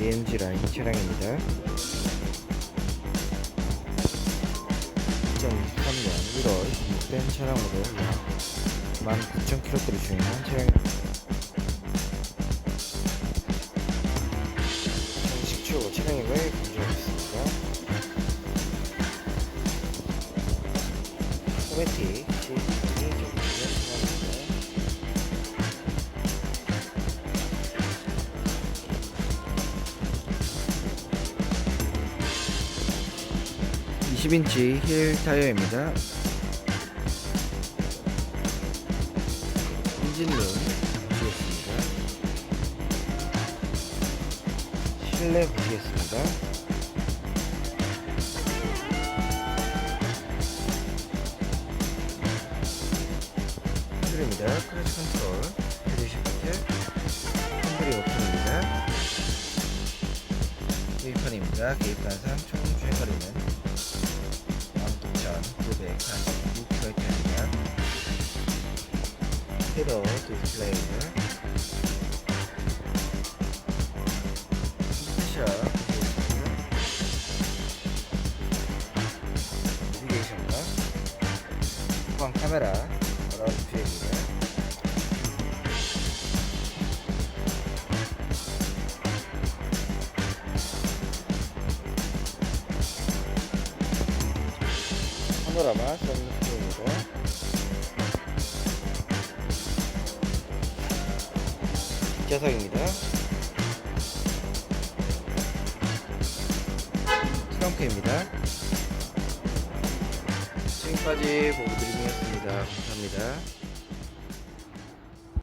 MG 라인 차량입니다. 2023년 1월 등록된 차량으로 약 19,000km를 주행한 차량입니다. 정식 추후 차량임을 강조하겠습니다. 소매틱 20인치 힐 타이어입니다. 엔진룸 보시겠습니다. 실내 보시겠습니다. 핸들입니다. 크루즈 컨트롤, 헤드 시프트, 핸들이 오픈입니다. 계기판입니다. 계기판상 총 주행거리는 디스플레이입니다. 스페셜 보시겠습니다. 내비게이션과 후방 카메라 라운드 뷰입니다. 파노라마 썬루프입니 뒷좌석입니다. 트렁크입니다. 지금까지 보고 드리겠습니다. 감사합니다.